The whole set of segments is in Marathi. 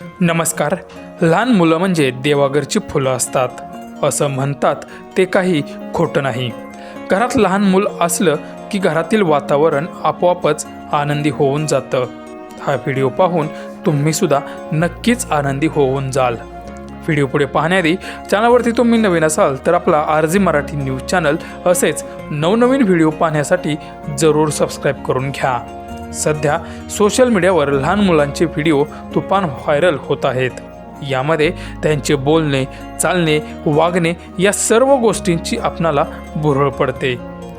नमस्कार. लहान मुलं म्हणजे देवाघरची फुलं असतात. असं म्हणतात ते काही खोटं नाही. घरात लहान मूल असलं की घरातील वातावरण आपोआपच आनंदी होऊन जातं. हा व्हिडिओ पाहून तुम्ही सुद्धा नक्कीच आनंदी होऊन जाल. व्हिडिओ पुढे पाहण्याआधी चॅनलवरती तुम्ही नवीन असाल तर आपला R G Marathi news channel असेच नवनवीन व्हिडिओ पाहण्यासाठी जरूर सबस्क्राईब करून घ्या. सध्या सोशल मीडियावर लहान मुलांचे व्हिडिओ तुफान व्हायरल होत आहेत. यामध्ये त्यांचे बोलणे चालणे वागणे या सर्व गोष्टींची आपणाला भुरळ पडते.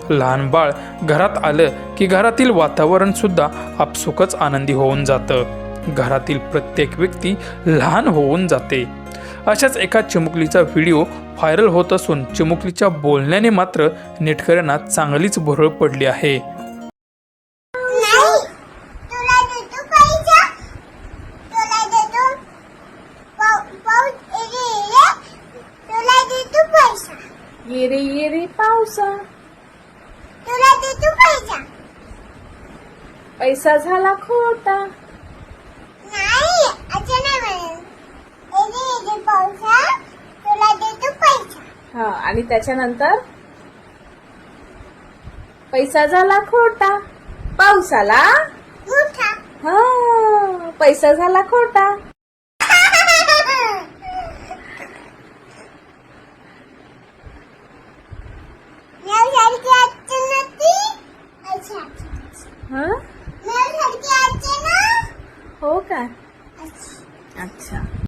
लहान बाळ घरात आलं की घरातील वातावरण सुद्धा आपसुकच आनंदी होऊन जातं. घरातील प्रत्येक व्यक्ती लहान होऊन जाते. अशाच एका चिमुकलीचा व्हिडिओ व्हायरल होत असून चिमुकलीच्या बोलण्याने मात्र नेटकऱ्यांना चांगलीच भुरळ पडली आहे नाही तुला देतो पैसा तुला देतो पाऊ- पाऊस एरे एरे तुला देतो पैसा ये रे ये रे पावसा. तुला देतो पैसा. पैसा झाला खोटा. नाही असं नाही म्हणत एरे पाऊसा तुला देतो पैसा. हा आणि त्याच्यानंतर? पैसा झाला खोटा. पावसाला? मोठा हा पैसा झाला खोटा. हा? हो का अच्छा.